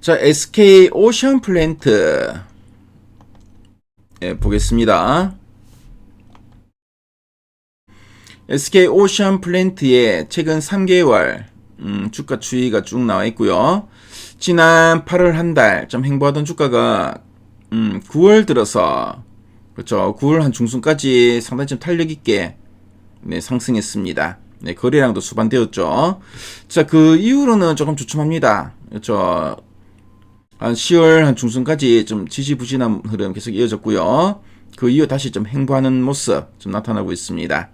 자, SK 오션 플랜트. 예, 보겠습니다. SK 오션 플랜트의 최근 3개월 음, 주가 추이가 쭉 나와 있고요. 지난 8월 한 달 좀 행보하던 주가가 음, 9월 들어서 그렇죠. 9월 한 중순까지 상당히 좀 탄력 있게 네, 상승했습니다. 네, 거래량도 수반되었죠. 자, 그 이후로는 조금 주춤합니다. 그렇죠. 한 10월 한 중순까지 좀 지지부진한 흐름 계속 이어졌고요. 그 이후 다시 좀 행보하는 모습 좀 나타나고 있습니다.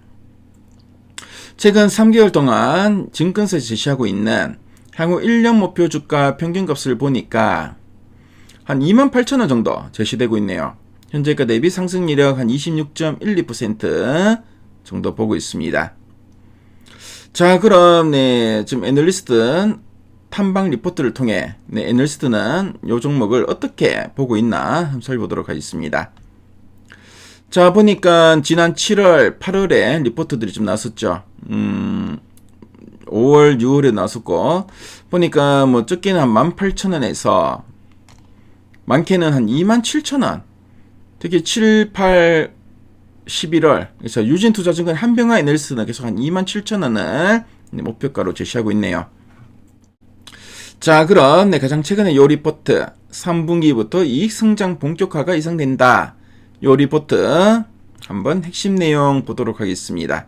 최근 3개월 동안 증권사에서 제시하고 있는 향후 1년 목표 주가 평균값을 보니까 한 28,000원 정도 제시되고 있네요. 현재가 대비 상승 이력 한 26.12% 정도 보고 있습니다. 자, 그럼 네, 지금 애널리스트 탐방 리포트를 통해 네, 애널리스트는 요 종목을 어떻게 보고 있나 한번 살펴보도록 하겠습니다. 자, 보니까 지난 7월, 8월에 리포트들이 좀 나왔었죠. 음, 5월, 6월에 나왔었고, 보니까 뭐 적게는 한 18,000원에서 많게는 한 27,000원. 특히 7, 8, 11월. 그래서 유진투자증권 한병화 에너지스는 계속 한 27,000원을 목표가로 제시하고 있네요. 자, 그럼 네, 가장 최근에 요 리포트 3분기부터 이익 성장 본격화가 예상된다. 요 리포트 한번 핵심 내용 보도록 하겠습니다.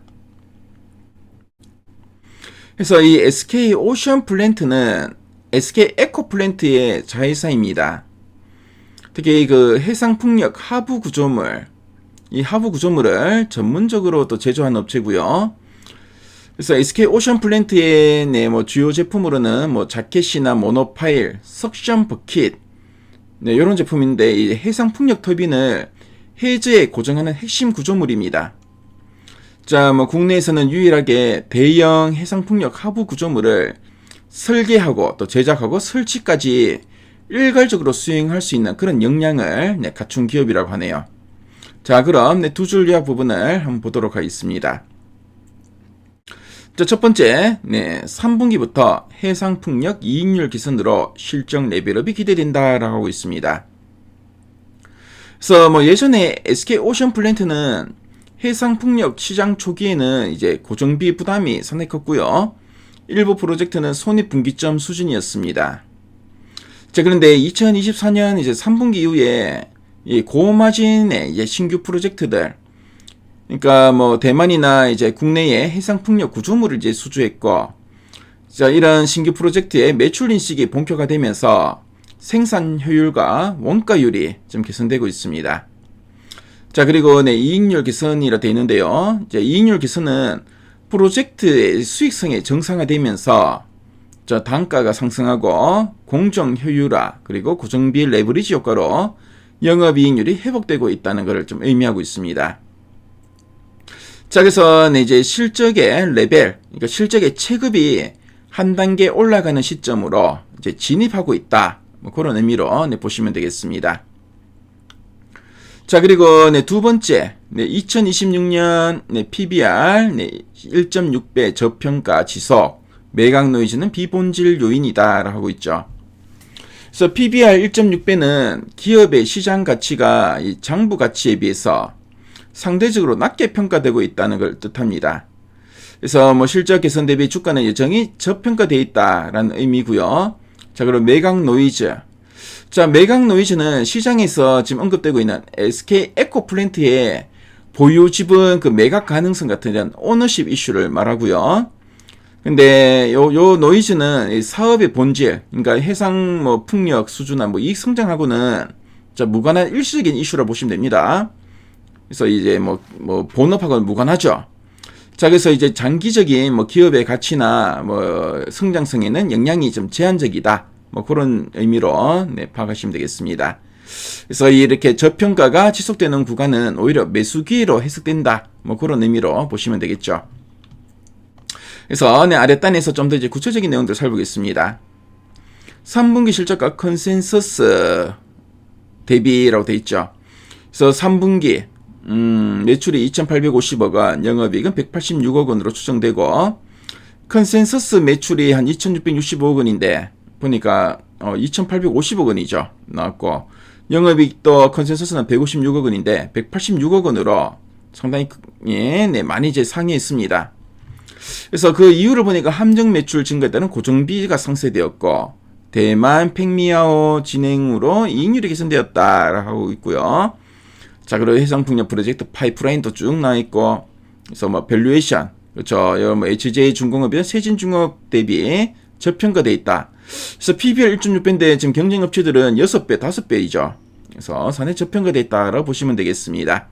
그래서 이 SK 오션 플랜트는 SK 에코 플랜트의 자회사입니다. 특히 그 해상 풍력 하부 구조물 이 하부 구조물을 전문적으로 또 제조하는 업체고요. 그래서 SK 오션 플랜트의 네, 뭐 주요 제품으로는 뭐 자켓이나 모노파일, 석션 버킷 네, 이런 제품인데 이 해상 풍력 터빈을 해저에 고정하는 핵심 구조물입니다. 자, 뭐 국내에서는 유일하게 대형 해상 풍력 하부 구조물을 설계하고 또 제작하고 설치까지 일괄적으로 수행할 수 있는 그런 역량을 네, 갖춘 기업이라고 하네요. 자, 그럼 네, 두 줄 요약 부분을 한번 보도록 하겠습니다. 자, 첫 번째, 네, 3분기부터 해상 풍력 이익률 개선으로 실적 레벨업이 기대된다라고 하고 있습니다. 그래서 뭐 예전에 SK 오션 플랜트는 해상 풍력 시장 초기에는 이제 고정비 부담이 상당히 컸고요. 일부 프로젝트는 손익 분기점 수준이었습니다. 자, 그런데 2024년 이제 3분기 이후에 이 고마진의 신규 프로젝트들 그러니까 뭐 대만이나 이제 국내에 해상 풍력 구조물을 이제 수주했고 자, 이런 신규 프로젝트의 매출 인식이 본격화되면서 생산 효율과 원가율이 좀 개선되고 있습니다. 자, 그리고 네, 이익률 개선이라 되어 있는데요. 이제 이익률 개선은 프로젝트의 수익성이 정상화되면서 저 단가가 상승하고 공정 효율화 그리고 고정비 레버리지 효과로 영업 이익률이 회복되고 있다는 것을 좀 의미하고 있습니다. 자, 그래서 네, 이제 실적의 레벨, 그러니까 실적의 체급이 한 단계 올라가는 시점으로 이제 진입하고 있다. 뭐 그런 의미로 네, 보시면 되겠습니다. 자, 그리고 네, 두 번째, 네, 2026년 네, PBR 네, 1.6배 저평가 지속, 매각 노이즈는 비본질 요인이다라고 하고 있죠. 그래서 PBR 1.6배는 기업의 시장 가치가 이 장부 가치에 비해서 상대적으로 낮게 평가되고 있다는 걸 뜻합니다. 그래서 뭐 실적 개선 대비 주가는 여전히 저평가되어 있다라는 의미고요. 자, 그럼 매각 노이즈. 자, 매각 노이즈는 시장에서 지금 언급되고 있는 SK 에코 플랜트의 보유 지분 그 매각 가능성 같은 이런 오너십 이슈를 말하고요. 근데 요, 요 노이즈는 사업의 본질, 그러니까 해상 뭐 풍력 수준화 뭐 이익 성장하고는 자, 무관한 일시적인 이슈라 보시면 됩니다. 그래서 이제 뭐, 뭐, 본업하고는 무관하죠. 자, 그래서 이제 장기적인 뭐 기업의 가치나 뭐 성장성에는 영향이 좀 제한적이다. 뭐 그런 의미로 네, 파악하시면 되겠습니다. 그래서 이렇게 저평가가 지속되는 구간은 오히려 매수기로 해석된다. 뭐 그런 의미로 보시면 되겠죠. 그래서 네, 아랫단에서 좀 더 이제 구체적인 내용들을 살펴보겠습니다. 3분기 실적과 컨센서스 대비라고 돼 있죠. 그래서 3분기 음, 매출이 2,850억 원, 영업이익은 186억 원으로 추정되고 컨센서스 매출이 한 2,665억 원인데 보니까 어, 어, 2,850억 원이죠. 나왔고 영업이익도 컨센서스는 156억 원인데 186억 원으로 상당히 크- 예, 네, 많이 이제 상회했습니다. 그래서 그 이유를 보니까 함정 매출 증가에 따른 고정비가 상쇄되었고 대만 팽미아오 진행으로 이익률이 개선되었다라고 하고 있고요. 자 그리고 해상풍력 프로젝트 파이프라인도 쭉 나와 있고 그래서 뭐 밸류에이션 그렇죠. 여러 뭐 HJ 중공업이나 세진중업 대비 저평가돼 있다. 그래서 PBR 1.6배인데 지금 경쟁 업체들은 6배, 5배이죠. 그래서 산에 저평가돼 있다라고 보시면 되겠습니다.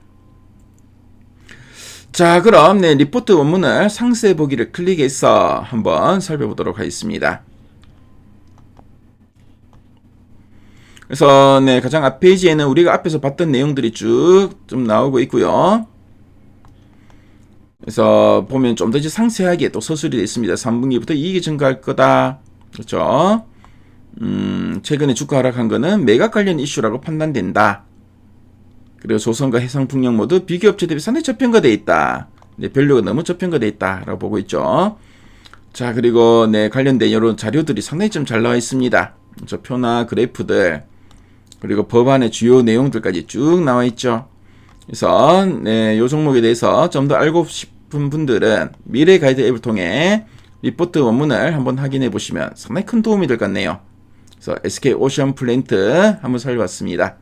자, 그럼 네, 리포트 원문을 상세 보기를 클릭해서 한번 살펴보도록 하겠습니다. 그래서 네, 가장 앞 페이지에는 우리가 앞에서 봤던 내용들이 쭉 좀 나오고 있고요. 그래서 보면 좀 더 상세하게 또 서술이 되어 있습니다. 3분기부터 이익이 증가할 거다. 그렇죠? 음, 최근에 주가 하락한 거는 매각 관련 이슈라고 판단된다. 그리고 조선과 해상풍력 모두 비교업체 대비 상당히 저평가돼 있다. 네, 밸류가 너무 저평가돼 있다라고 보고 있죠. 자, 그리고 네, 관련된 이런 자료들이 상당히 좀 잘 나와 있습니다. 저 표나 그래프들 그리고 법안의 주요 내용들까지 쭉 나와 있죠. 그래서 네, 요 종목에 대해서 좀 더 알고 싶은 분들은 미래 가이드 앱을 통해 리포트 원문을 한번 확인해 보시면 상당히 큰 도움이 될 것 같네요. 그래서 SK 오션 플랜트 한번 살펴봤습니다.